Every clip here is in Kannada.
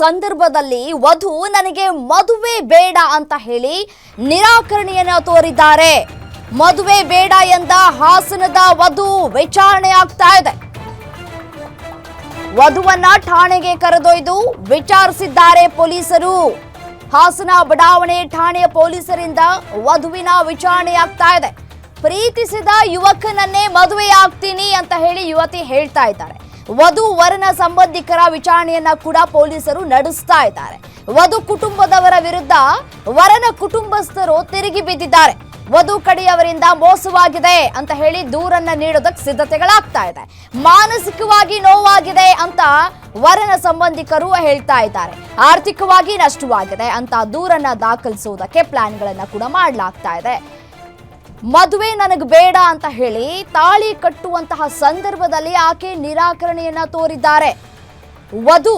ಸಂದರ್ಭದಲ್ಲಿ ವಧು ನನಗೆ ಮದುವೆ ಬೇಡ ಅಂತ ಹೇಳಿ ನಿರಾಕರಣೆಯನ್ನ ತೋರಿದ್ದಾರೆ. ಮದುವೆ ಬೇಡ ಎಂದ ಹಾಸನದ ವಧು ವಿಚಾರಣೆ ಆಗ್ತಾ ಇದೆ. ವಧುವನ್ನ ಠಾಣೆಗೆ ಕರೆದೊಯ್ದು ವಿಚಾರಿಸಿದ್ದಾರೆ ಪೊಲೀಸರು. ಹಾಸನ ಬಡಾವಣೆ ಠಾಣೆಯ ಪೊಲೀಸರಿಂದ ವಧುವಿನ ವಿಚಾರಣೆ ಆಗ್ತಾ ಇದೆ. ಪ್ರೀತಿಸಿದ ಯುವಕನನ್ನೇ ಮದುವೆ ಆಗ್ತೀನಿ ಅಂತ ಹೇಳಿ ಯುವತಿ ಹೇಳ್ತಾ ಇದ್ದಾರೆ. ವಧು ವರನ ಸಂಬಂಧಿಕರ ವಿಚಾರಣೆಯನ್ನ ಕೂಡ ಪೊಲೀಸರು ನಡೆಸ್ತಾ ಇದ್ದಾರೆ. ವಧು ಕುಟುಂಬದವರ ವಿರುದ್ಧ ವರನ ಕುಟುಂಬಸ್ಥರು ತಿರುಗಿ ಬಿದ್ದಿದ್ದಾರೆ. ವಧು ಕಡೆಯವರಿಂದ ಮೋಸವಾಗಿದೆ ಅಂತ ಹೇಳಿ ದೂರನ್ನ ನೀಡೋದಕ್ಕೆ ಸಿದ್ಧತೆಗಳಾಗ್ತಾ ಇದೆ. ಮಾನಸಿಕವಾಗಿ ನೋವಾಗಿದೆ ಅಂತ ವರನ ಸಂಬಂಧಿಕರು ಹೇಳ್ತಾ ಇದ್ದಾರೆ. ಆರ್ಥಿಕವಾಗಿ ನಷ್ಟವಾಗಿದೆ ಅಂತ ದೂರನ್ನ ದಾಖಲಿಸುವುದಕ್ಕೆ ಪ್ಲಾನ್ಗಳನ್ನ ಕೂಡ ಮಾಡಲಾಗ್ತಾ ಇದೆ. ಮದುವೆ ನನಗೆ ಬೇಡ ಅಂತ ಹೇಳಿ ತಾಳಿ ಕಟ್ಟುವಂತಹ ಸಂದರ್ಭದಲ್ಲಿ ಆಕೆ ನಿರಾಕರಣೆಯನ್ನ ತೋರಿದ್ದಾರೆ. ವಧು,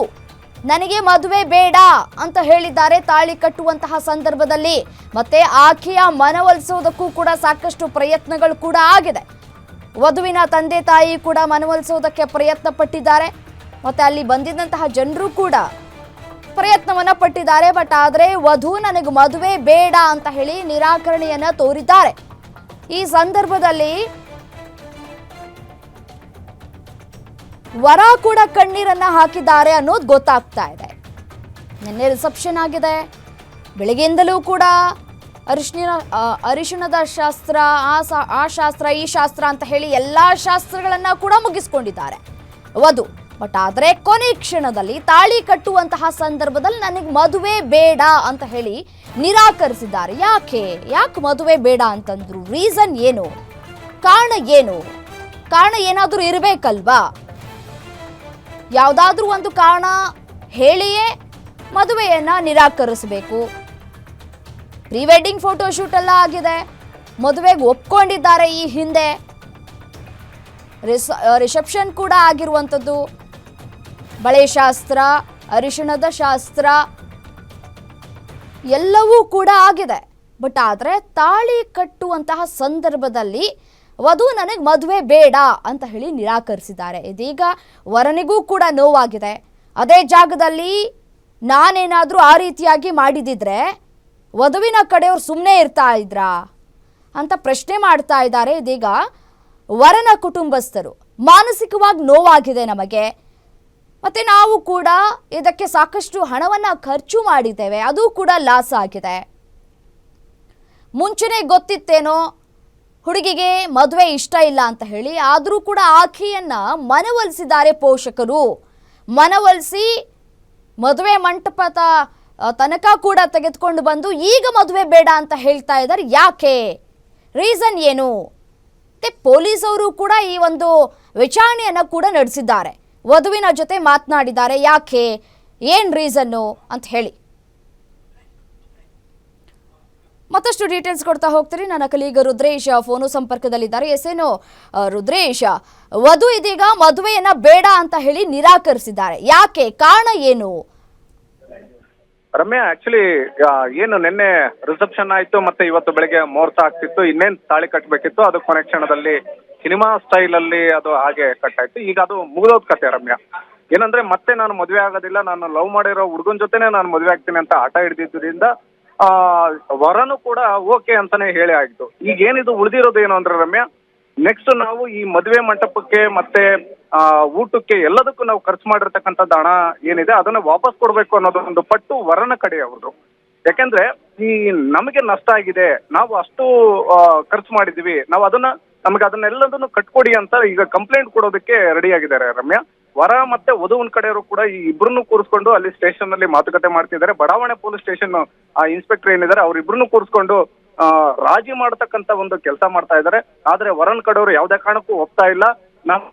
ನನಗೆ ಮದುವೆ ಬೇಡ ಅಂತ ಹೇಳಿದ್ದಾರೆ ತಾಳಿ ಕಟ್ಟುವಂತಹ ಸಂದರ್ಭದಲ್ಲಿ. ಮತ್ತೆ ಆಕೆಯ ಮನವೊಲಿಸೋದಕ್ಕೂ ಕೂಡ ಸಾಕಷ್ಟು ಪ್ರಯತ್ನಗಳು ಕೂಡ ಆಗಿದೆ. ವಧುವಿನ ತಂದೆ ತಾಯಿ ಕೂಡ ಮನವೊಲಿಸೋದಕ್ಕೆ ಪ್ರಯತ್ನ ಪಟ್ಟಿದ್ದಾರೆ ಮತ್ತೆ ಅಲ್ಲಿ ಬಂದಿದ್ದಂತಹ ಜನರು ಕೂಡ ಪ್ರಯತ್ನವನ್ನ ಪಟ್ಟಿದ್ದಾರೆ. ಬಟ್ ಆದರೆ ವಧು ನನಗೆ ಮದುವೆ ಬೇಡ ಅಂತ ಹೇಳಿ ನಿರಾಕರಣೆಯನ್ನ ತೋರಿದ್ದಾರೆ. ಈ ಸಂದರ್ಭದಲ್ಲಿ ವರ ಕೂಡ ಕಣ್ಣೀರನ್ನ ಹಾಕಿದ್ದಾರೆ ಅನ್ನೋದು ಗೊತ್ತಾಗ್ತಾ ಇದೆ. ನಿನ್ನೆ ರಿಸೆಪ್ಷನ್ ಆಗಿದೆ. ಬೆಳಗ್ಗೆಯಿಂದಲೂ ಕೂಡ ಅರಿಶಿನ ಅರಿಶಿಣದ ಶಾಸ್ತ್ರ, ಆ ಆ ಶಾಸ್ತ್ರ, ಈ ಶಾಸ್ತ್ರ ಅಂತ ಹೇಳಿ ಎಲ್ಲ ಶಾಸ್ತ್ರಗಳನ್ನ ಕೂಡ ಮುಗಿಸ್ಕೊಂಡಿದ್ದಾರೆ. ವಧು ಬಟ್ ಆದರೆ ಕೊನೆ ಕ್ಷಣದಲ್ಲಿ ತಾಳಿ ಕಟ್ಟುವಂತಹ ಸಂದರ್ಭದಲ್ಲಿ ನನಗೆ ಮದುವೆ ಬೇಡ ಅಂತ ಹೇಳಿ ನಿರಾಕರಿಸಿದ್ದಾರೆ. ಯಾಕೆ? ಯಾಕೆ ಮದುವೆ ಬೇಡ ಅಂತಂದ್ರು ರೀಸನ್ ಏನು? ಕಾರಣ ಏನು? ಕಾರಣ ಏನಾದರೂ ಇರಬೇಕಲ್ವಾ? ಯಾವುದಾದ್ರೂ ಒಂದು ಕಾರಣ ಹೇಳಿಯೇ ಮದುವೆಯನ್ನ ನಿರಾಕರಿಸಬೇಕು. ಪ್ರೀ ವೆಡ್ಡಿಂಗ್ ಫೋಟೋಶೂಟ್ ಎಲ್ಲ ಆಗಿದೆ. ಮದುವೆಗೆ ಒಪ್ಕೊಂಡಿದ್ದಾರೆ ಈ ಹಿಂದೆ. ರಿಸ ರಿಸೆಪ್ಷನ್ ಕೂಡ ಆಗಿರುವಂಥದ್ದು. ಬಳೆ ಶಾಸ್ತ್ರ ಅರಿಶಿಣದ ಶಾಸ್ತ್ರ, ಎಲ್ಲವೂ ಕೂಡ ಆಗಿದೆ. ಬಟ್ ಆದರೆ ತಾಳಿ ಕಟ್ಟುವಂತಹ ಸಂದರ್ಭದಲ್ಲಿ ವಧು ನನಗೆ ಮದುವೆ ಬೇಡ ಅಂತ ಹೇಳಿ ನಿರಾಕರಿಸಿದ್ದಾರೆ. ಇದೀಗ ವರನಿಗೂ ಕೂಡ ನೋವಾಗಿದೆ. ಅದೇ ಜಾಗದಲ್ಲಿ ನಾನೇನಾದರೂ ಆ ರೀತಿಯಾಗಿ ಮಾಡಿದಿದ್ರೆ ವಧುವಿನ ಕಡೆಯವ್ರು ಸುಮ್ಮನೆ ಇರ್ತಾ ಇದ್ರಾ ಅಂತ ಪ್ರಶ್ನೆ ಮಾಡ್ತಾ ಇದ್ದಾರೆ ಇದೀಗ ವರನ ಕುಟುಂಬಸ್ಥರು. ಮಾನಸಿಕವಾಗಿ ನೋವಾಗಿದೆ ನಮಗೆ. ಮತ್ತೆ ನಾವು ಕೂಡ ಇದಕ್ಕೆ ಸಾಕಷ್ಟು ಹಣವನ್ನ ಖರ್ಚು ಮಾಡಿದ್ದೇವೆ. ಅದು ಕೂಡ ಲಾಸ್ ಆಗಿದೆ. ಮುಂಚೆನೇ ಗೊತ್ತಿತ್ತೇನೋ, ಹುಡುಗಿಗೆ ಮದುವೆ ಇಷ್ಟ ಇಲ್ಲ ಅಂತ ಹೇಳಿ, ಆದರೂ ಕೂಡ ಆಕೆಯನ್ನ ಮನವೊಲಿಸಿದ್ದಾರೆ ಪೋಷಕರು. ಮನವೊಲಿಸಿ ಮದುವೆ ಮಂಟಪದ ತನಕ ಕೂಡ ತೆಗೆದುಕೊಂಡು ಬಂದು ಈಗ ಮದುವೆ ಬೇಡ ಅಂತ ಹೇಳ್ತಾ ಇದ್ದಾರೆ. ಯಾಕೆ? ರೀಸನ್ ಏನು? ಮತ್ತೆ ಪೊಲೀಸವರು ಕೂಡ ಈ ಒಂದು ವಿಚಾರಣೆಯನ್ನು ಕೂಡ ನಡೆಸಿದ್ದಾರೆ. ವಧುವಿನ ಜೊತೆ ಮಾತನಾಡಿದ್ದಾರೆ. ಯಾಕೆ? ಏನ್ ರೀಸನ್ನು ಅಂತ ಹೇಳಿ. ಮತ್ತಷ್ಟು ಡೀಟೇಲ್ಸ್ ಕೊಡ್ತಾ ಹೋಗ್ತೀರಿ. ನನ್ನ ಕಲೀಗ ರುದ್ರೇಶ ಫೋನು ಸಂಪರ್ಕದಲ್ಲಿದ್ದಾರೆ. ಎಸ್ ಏನು ರುದ್ರೇಶ, ವಧು ಇದೀಗ ಮದುವೆಯನ್ನ ಬೇಡ ಅಂತ ಹೇಳಿ ನಿರಾಕರಿಸಿದ್ದಾರೆ. ಯಾಕೆ? ಕಾರಣ ಏನು? ರಮ್ಯಾ ಆಕ್ಚುಲಿ ಏನು ನಿನ್ನೆ ರಿಸೆಪ್ಷನ್ ಆಯ್ತು, ಮತ್ತೆ ಇವತ್ತು ಬೆಳಿಗ್ಗೆ ಮುಹೂರ್ತ ಆಗ್ತಿತ್ತು. ಇನ್ನೇನ್ ತಾಳಿ ಕಟ್ಟಬೇಕಿತ್ತು ಅದು ಕೊನೆ ಕ್ಷಣದಲ್ಲಿ ಸಿನಿಮಾ ಸ್ಟೈಲ್ ಅಲ್ಲಿ ಅದು ಹಾಗೆ ಕಟ್ ಆಯ್ತು. ಈಗ ಅದು ಮುಗಿದೋದ್ ಕತೆ ರಮ್ಯಾ. ಏನಂದ್ರೆ ಮತ್ತೆ ನಾನು ಮದುವೆ ಆಗೋದಿಲ್ಲ ನಾನು ಲವ್ ಮಾಡಿರೋ ಹುಡುಗನ ಜೊತೆನೆ ನಾನು ಮದುವೆ ಆಗ್ತೀನಿ ಅಂತ ಆಟ ಹಿಡಿದಿದ್ದರಿಂದ ಆ ವರನು ಕೂಡ ಓಕೆ ಅಂತಾನೆ ಹೇಳಿ ಆಯ್ತು. ಈಗ ಏನಿದು ಉಳಿದಿರೋದು ಏನು ಅಂದ್ರೆ ರಮ್ಯಾ ನೆಕ್ಸ್ಟ್ ನಾವು ಈ ಮದುವೆ ಮಂಟಪಕ್ಕೆ ಮತ್ತೆ ಆ, ಊಟಕ್ಕೆ ಎಲ್ಲದಕ್ಕೂ ನಾವು ಖರ್ಚು ಮಾಡಿರ್ತಕ್ಕಂಥದ್ದು ಹಣ ಏನಿದೆ ಅದನ್ನ ವಾಪಸ್ ಕೊಡ್ಬೇಕು ಅನ್ನೋದು ಒಂದು ಪಟ್ಟು ವರನ ಕಡೆ ಅವರು ಯಾಕಂದ್ರೆ ಈ ನಮಗೆ ನಷ್ಟ ಆಗಿದೆ ನಾವು ಅಷ್ಟು ಖರ್ಚು ಮಾಡಿದ್ವಿ ನಾವು ಅದನ್ನ ನಮಗೆ ಅದನ್ನೆಲ್ಲದನ್ನು ಕಟ್ಕೊಡಿ ಅಂತ ಈಗ ಕಂಪ್ಲೇಂಟ್ ಕೊಡೋದಕ್ಕೆ ರೆಡಿ ಆಗಿದ್ದಾರೆ ರಮ್ಯಾ. ವರ ಮತ್ತೆ ವಧುವಿನ ಕಡೆಯವರು ಕೂಡ ಈ ಇಬ್ಬರನ್ನು ಕೂರಿಸ್ಕೊಂಡು ಅಲ್ಲಿ ಸ್ಟೇಷನ್ ಅಲ್ಲಿ ಮಾತುಕತೆ ಮಾಡ್ತಿದ್ದಾರೆ. ಬಡಾವಣೆ ಪೊಲೀಸ್ ಸ್ಟೇಷನ್ ಆ ಇನ್ಸ್ಪೆಕ್ಟರ್ ಏನಿದ್ದಾರೆ ಅವರಿಬ್ಬರನ್ನು ಕೂರಿಸ್ಕೊಂಡು ರಾಜಿ ಮಾಡತಕ್ಕಂತ ಒಂದು ಕೆಲಸ ಮಾಡ್ತಾ ಇದ್ದಾರೆ. ಆದ್ರೆ ವರನ್ ಕಡೆಯವರು ಯಾವುದೇ ಕಾರಣಕ್ಕೂ ಒಪ್ತಾ ಇಲ್ಲ. ನಾನು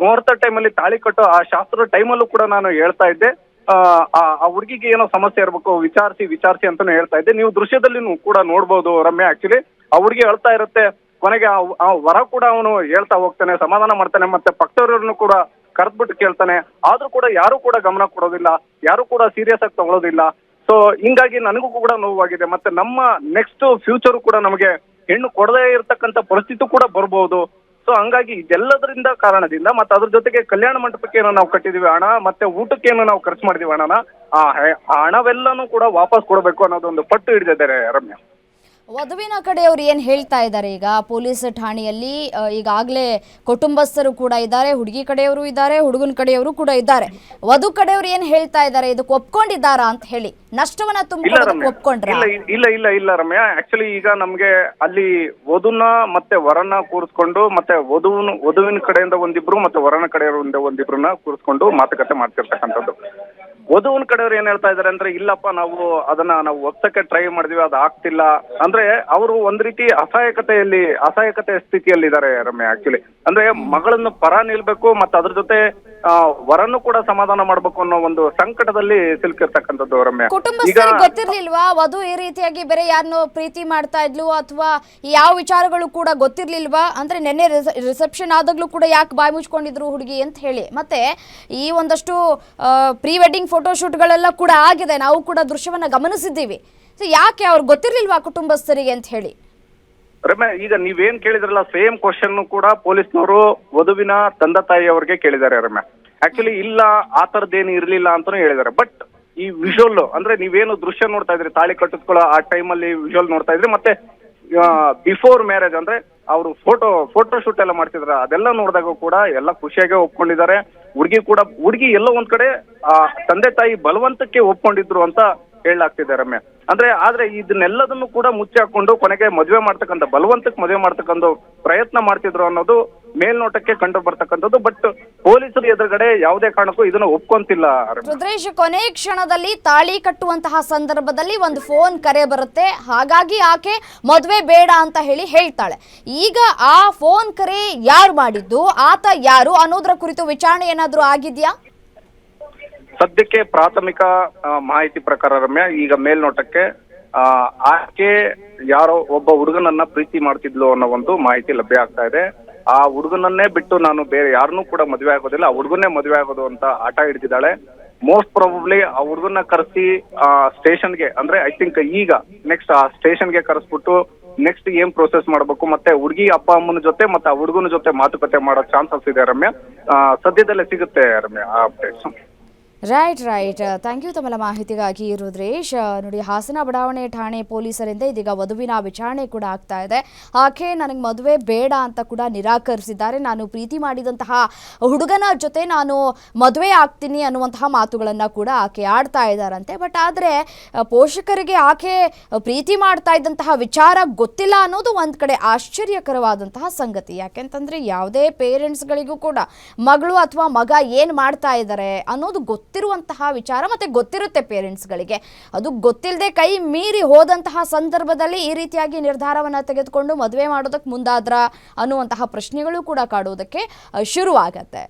ಮುಹೂರ್ತ ಟೈಮಲ್ಲಿ ತಾಳಿ ಕಟ್ಟೋ, ಆ ಶಾಸ್ತ್ರದ ಟೈಮಲ್ಲೂ ಕೂಡ ನಾನು ಹೇಳ್ತಾ ಇದ್ದೆ. ಆ ಆ ಹುಡುಗಿಗೆ ಏನೋ ಸಮಸ್ಯೆ ಇರಬೇಕು, ವಿಚಾರಿಸಿ ವಿಚಾರಿಸಿ ಅಂತಾನು ಹೇಳ್ತಾ ಇದ್ದೆ. ನೀವು ದೃಶ್ಯದಲ್ಲಿ ಕೂಡ ನೋಡ್ಬೋದು ರಮ್ಯಾ ಆಕ್ಚುಲಿ ಆ ಹುಡುಗಿ ಹೇಳ್ತಾ ಇರುತ್ತೆ. ಕೊನೆಗೆ ಆ- ವರ ಕೂಡ ಅವನು ಹೇಳ್ತಾ ಹೋಗ್ತಾನೆ, ಸಮಾಧಾನ ಮಾಡ್ತಾನೆ, ಮತ್ತೆ ಪಕ್ಷವರನ್ನು ಕೂಡ ಕರೆದ್ಬಿಟ್ಟು ಕೇಳ್ತಾನೆ. ಆದ್ರೂ ಕೂಡ ಯಾರು ಕೂಡ ಗಮನ ಕೊಡೋದಿಲ್ಲ, ಯಾರು ಕೂಡ ಸೀರಿಯಸ್ ಆಗಿ ತಗೊಳ್ಳೋದಿಲ್ಲ ಸೊ ಹಿಂಗಾಗಿ ನನಗೂ ಕೂಡ ನೋವಾಗಿದೆ. ಮತ್ತೆ ನಮ್ಮ ನೆಕ್ಸ್ಟ್ ಫ್ಯೂಚರ್ ಕೂಡ ನಮಗೆ ಹೆಣ್ಣು ಕೊಡದೇ ಇರತಕ್ಕಂತ ಪರಿಸ್ಥಿತಿ ಕೂಡ ಬರ್ಬೋದು. ಸೊ ಹಂಗಾಗಿ ಇದೆಲ್ಲದರಿಂದ ಕಾರಣದಿಂದ ಮತ್ತೆ ಅದ್ರ ಜೊತೆಗೆ ಕಲ್ಯಾಣ ಮಂಟಪಕ್ಕೆ ಏನೋ ನಾವು ಕಟ್ಟಿದೀವಿ ಹಣ, ಮತ್ತೆ ಊಟಕ್ಕೆ ಏನೋ ನಾವು ಖರ್ಚು ಮಾಡಿದೀವಿ ಹಣನ ಆ ಹಣವೆಲ್ಲನೂ ಕೂಡ ವಾಪಸ್ ಕೊಡಬೇಕು ಅನ್ನೋದೊಂದು ಪಟ್ಟು ಹಿಡಿದಿದ್ದಾರೆ ರಮ್ಯಾ. ವಧುವಿನ ಕಡೆಯವರು ಏನು ಹೇಳ್ತಾ ಇದ್ದಾರೆ? ಈಗ ಪೊಲೀಸ್ ಠಾಣೆಯಲ್ಲಿ ಈಗಾಗಲೇ ಕುಟುಂಬಸ್ಥರು ಕೂಡ ಇದ್ದಾರೆ ಹುಡುಗಿ ಕಡೆಯವರು ಇದ್ದಾರೆ ಹುಡುಗನ ಕಡೆಯವರು ಕೂಡ ಇದ್ದಾರೆ. ವಧು ಕಡೆಯವರು ಏನು ಹೇಳ್ತಾ ಇದ್ದಾರೆ? ಇದಕ್ಕೆ ಒಪ್ಕೊಂಡಿದ್ದಾರಾ ಅಂತ ಹೇಳಿ. ನಷ್ಟವನ್ನ ತುಂಬಿಕೊಳ್ಳೋದಕ್ಕೆ ಒಪ್ಕೊಂಡ್ರ? ಇಲ್ಲ ಇಲ್ಲ ಇಲ್ಲ ಇಲ್ಲ ರಮ್ಯಾ. ಆಕ್ಚುಲಿ ಈಗ ನಮ್ಗೆ ಅಲ್ಲಿ ವಧುನ ಮತ್ತೆ ವರನ ಕೂರಿಸ್ಕೊಂಡು ಮತ್ತೆ ವಧುವಿನ ವಧುವಿನ ಕಡೆಯಿಂದ ಒಂದಿಬ್ರು ಮತ್ತೆ ವರನ ಕಡೆಯಿಂದ ಒಂದಿಬ್ರನ್ನ ಕೂರಿಸ್ಕೊಂಡು ಮಾತುಕತೆ ಮಾಡ್ತಿರ್ತಕ್ಕಂಥದ್ದು. ವಧುವಿನ ಕಡೆಯವ್ರು ಏನ್ ಹೇಳ್ತಾ ಇದಾರೆ ಅಂದ್ರೆ ಇಲ್ಲಪ್ಪ ನಾವು ಅದನ್ನ ನಾವು ಒತ್ತಕ್ಕೆ ಟ್ರೈ ಮಾಡಿದ್ವಿ ಅದು ಆಗ್ತಿಲ್ಲ. ಅಂದ್ರೆ ಅವರು ಒಂದ್ ರೀತಿ ಅಸಹಾಯಕತೆಯಲ್ಲಿ ಅಸಹಾಯಕತೆ ಸ್ಥಿತಿಯಲ್ಲಿ ಇದಾರೆ ರಮ್ಯ ಆಕ್ಚುಲಿ ಅಂದ್ರೆ ಮಗಳನ್ನು ಪರ ನಿಲ್ಬೇಕು ಮತ್ತೆ ಅದ್ರ ಜೊತೆ ಆ, ವರನ್ನು ಕೂಡ ಸಮಾಧಾನ ಮಾಡ್ಬೇಕು ಅನ್ನೋ ಒಂದು ಸಂಕಟದಲ್ಲಿ ಸಿಲುಕಿರ್ತಕ್ಕಂಥದ್ದು ರಮ್ಯ. ಈಗ ಗೊತ್ತಿರ್ಲಿಲ್ವಾ? ವಧು ಈ ರೀತಿಯಾಗಿ ಬೇರೆ ಯಾರನ್ನೋ ಪ್ರೀತಿ ಮಾಡ್ತಾ ಇದ್ಲು ಅಥವಾ ಯಾವ ವಿಚಾರಗಳು ಕೂಡ ಗೊತ್ತಿರ್ಲಿಲ್ವಾ? ಅಂದ್ರೆ ನಿನ್ನೆ ರಿಸೆಪ್ಷನ್ ಆದಾಗ್ಲೂ ಕೂಡ ಯಾಕೆ ಬಾಯಿ ಮುಚ್ಕೊಂಡಿದ್ರು ಹುಡುಗಿ ಅಂತ ಹೇಳಿ. ಮತ್ತೆ ಈ ಒಂದಷ್ಟು ಪ್ರೀ ವೆಡ್ಡಿಂಗ್ ಫೋಟೋಶೂಟ್ಗಳೆಲ್ಲ ಕೂಡ ಆಗಿದೆ. ನಾವು ಕೂಡ ದೃಶ್ಯವನ್ನ ಗಮನಿಸಿದ್ದೀವಿ. ಸೊ ಯಾಕೆ ಅವ್ರು ಗೊತ್ತಿರ್ಲಿಲ್ವಾ ಕುಟುಂಬಸ್ಥರಿಗೆ ಅಂತ ಹೇಳಿ? ರಮ್ಯಾ ಈಗ ನೀವೇನ್ ಕೇಳಿದ್ರಲ್ಲ, ಸೇಮ್ ಕ್ವಶನ್ ಕೂಡ ಪೊಲೀಸ್ನವರು ವಧುವಿನ ತಂದೆ ತಾಯಿಯವರಿಗೆ ಕೇಳಿದ್ದಾರೆ ರಮ್ಯಾ ಆಕ್ಚುಲಿ ಇಲ್ಲ, ಆ ತರದ್ದೇನು ಇರ್ಲಿಲ್ಲ ಅಂತಾನು ಹೇಳಿದ್ದಾರೆ. ಬಟ್ ಈ ವಿಜುವಲ್ ಅಂದ್ರೆ ನೀವೇನು ದೃಶ್ಯ ನೋಡ್ತಾ ಇದ್ರಿ, ತಾಳಿ ಕಟ್ಟಿಸ್ಕೊಳ್ಳೋ ಆ ಟೈಮಲ್ಲಿ ವಿಜುವಲ್ ನೋಡ್ತಾ ಇದ್ರಿ, ಮತ್ತೆ ಬಿಫೋರ್ ಮ್ಯಾರೇಜ್ ಅಂದ್ರೆ ಅವರು ಫೋಟೋ ಫೋಟೋ ಶೂಟ್ ಎಲ್ಲ ಮಾಡ್ತಿದ್ರ, ಅದೆಲ್ಲ ನೋಡಿದಾಗ ಕೂಡ ಎಲ್ಲ ಖುಷಿಯಾಗೆ ಒಪ್ಕೊಂಡಿದ್ದಾರೆ. ಹುಡುಗಿ ಕೂಡ, ಹುಡುಗಿ ಎಲ್ಲೋ ಒಂದ್ ಕಡೆ ತಂದೆ ತಾಯಿ ಬಲವಂತಕ್ಕೆ ಒಪ್ಕೊಂಡಿದ್ರು ಅಂತ ಹೇಳಲಾಗ್ತಿದೆ ರಮ್ಯ. ಅಂದ್ರೆ, ಆದ್ರೆ ಇದನ್ನೆಲ್ಲದನ್ನು ಕೂಡ ಮುಚ್ಚಿ ಹಾಕೊಂಡು ಕೊನೆಗೆ ಮದುವೆ ಮಾಡ್ತಕ್ಕಂಥ, ಬಲವಂತಕ್ಕೆ ಮದುವೆ ಮಾಡ್ತಕ್ಕಂಥ ಪ್ರಯತ್ನ ಮಾಡ್ತಿದ್ರು ಅನ್ನೋದು ಮೇಲ್ನೋಟಕ್ಕೆ ಕಂಡು ಬರ್ತಕ್ಕಂಥದ್ದು ಬಟ್ ಪೊಲೀಸರು ಎದುರುಗಡೆ ಯಾವುದೇ ಕಾರಣಕ್ಕೂ ಇದನ್ನ ಒಪ್ಕೊಂತಿಲ್ಲ. ರುದ್ರೇಶ್ ಕೊನೆ ಕ್ಷಣದಲ್ಲಿ ತಾಳಿ ಕಟ್ಟುವಂತಹ ಸಂದರ್ಭದಲ್ಲಿ ಒಂದು ಫೋನ್ ಕರೆ ಬರುತ್ತೆ. ಹಾಗಾಗಿ ಆಕೆ ಮದುವೆ ಬೇಡ ಅಂತ ಹೇಳಿ ಹೇಳ್ತಾಳೆ. ಈಗ ಆ ಫೋನ್ ಕರೆ ಯಾರು ಮಾಡಿದ್ದು? ಆತ ಯಾರು? ಅನ್ನೋದ್ರ ಕುರಿತು ವಿಚಾರಣೆ ಏನಾದ್ರೂ ಆಗಿದ್ಯಾ? ಸದ್ಯಕ್ಕೆ ಪ್ರಾಥಮಿಕ ಮಾಹಿತಿ ಪ್ರಕಾರ ರಮ್ಯ ಈಗ ಮೇಲ್ನೋಟಕ್ಕೆ ಆಕೆ ಯಾರೋ ಒಬ್ಬ ಹುಡುಗನನ್ನ ಪ್ರೀತಿ ಮಾಡ್ತಿದ್ಲು ಅನ್ನೋ ಒಂದು ಮಾಹಿತಿ ಲಭ್ಯ ಆಗ್ತಾ ಇದೆ. ಆ ಹುಡುಗನನ್ನೇ ಬಿಟ್ಟು ನಾನು ಬೇರೆ ಯಾರನ್ನೂ ಕೂಡ ಮದುವೆ ಆಗೋದಿಲ್ಲ. ಆ ಹುಡುಗನ್ನೇ ಮದುವೆ ಆಗೋದು ಅಂತ ಆಟ ಹಿಡಿದಿದ್ದಾಳೆ. ಮೋಸ್ಟ್ ಪ್ರಾಬಬ್ಲಿ ಆ ಹುಡುಗನ್ನ ಕರೆಸಿ ಆ ಸ್ಟೇಷನ್ಗೆ, ಅಂದ್ರೆ ಐ ಥಿಂಕ್ ಈಗ ನೆಕ್ಸ್ಟ್ ಆ ಸ್ಟೇಷನ್ಗೆ ಕರೆಸ್ಬಿಟ್ಟು ನೆಕ್ಸ್ಟ್ ಏನ್ ಪ್ರೊಸೆಸ್ ಮಾಡಬೇಕು? ಮತ್ತೆ ಹುಡುಗಿ ಅಪ್ಪ ಅಮ್ಮನ ಜೊತೆ ಮತ್ತೆ ಆ ಹುಡುಗನ ಜೊತೆ ಮಾತುಕತೆ ಮಾಡೋ ಚಾನ್ಸಸ್ ಇದೆ ರಮ್ಯಾ. ಸದ್ಯದಲ್ಲೇ ಸಿಗುತ್ತೆ ರಮ್ಯಾ ಆ updates right right thank you ತಮ್ಮ ಮಾಹಿತಿಗಾಗಿ ರುದ್ರೇಶ್ ನೋಡಿ, ಹಾಸನ ಬಡಾವಣೆ ಠಾಣೆ ಪೊಲೀಸರಿಂದ ಇದೀಗ ವಧುವಿನ ವಿಚಾರಣೆ ಕೂಡ ಆಗ್ತಾ ಇದೆ. ಆಕೆ ನನಗೆ ಮದುವೆ ಬೇಡ ಅಂತ ಕೂಡ ನಿರಾಕರಿಸಿದ್ದಾರೆ. ನಾನು ಪ್ರೀತಿ ಮಾಡಿದಂತಹ ಹುಡುಗನ ಜೊತೆ ನಾನು ಮದುವೆ ಆಗ್ತೀನಿ ಅನ್ನುವಂತಹ ಮಾತುಗಳನ್ನು ಕೂಡ ಆಕೆ ಆಡ್ತಾ ಇದ್ದಾರಂತೆ. ಬಟ್ ಆದರೆ ಪೋಷಕರಿಗೆ ಆಕೆ ಪ್ರೀತಿ ಮಾಡ್ತಾ ಇದ್ದಂತಹ ವಿಚಾರ ಗೊತ್ತಿಲ್ಲ ಅನ್ನೋದು ಒಂದು ಕಡೆ ಆಶ್ಚರ್ಯಕರವಾದಂತಹ ಸಂಗತಿ. ಯಾಕೆಂತಂದರೆ, ಯಾವುದೇ ಪೇರೆಂಟ್ಸ್ಗಳಿಗೂ ಕೂಡ ಮಗಳು ಅಥವಾ ಮಗ ಏನು ಮಾಡ್ತಾ ಇದ್ದಾರೆ ಅನ್ನೋದು ಗೊತ್ತಿರುವಂತಹ ವಿಚಾರ ಮತ್ತೆ ಗೊತ್ತಿರುತ್ತೆ ಪೇರೆಂಟ್ಸ್ಗಳಿಗೆ. ಅದು ಗೊತ್ತಿಲ್ಲದೆ ಕೈ ಮೀರಿ ಹೋದಂತಹ ಸಂದರ್ಭದಲ್ಲಿ ಈ ರೀತಿಯಾಗಿ ನಿರ್ಧಾರವನ್ನು ತೆಗೆದುಕೊಂಡು ಮದುವೆ ಮಾಡೋದಕ್ಕೆ ಮುಂದಾದ್ರ ಅನ್ನುವಂತಹ ಪ್ರಶ್ನೆಗಳು ಕೂಡ ಕಾಡುವುದಕ್ಕೆ ಶುರುವಾಗತ್ತೆ.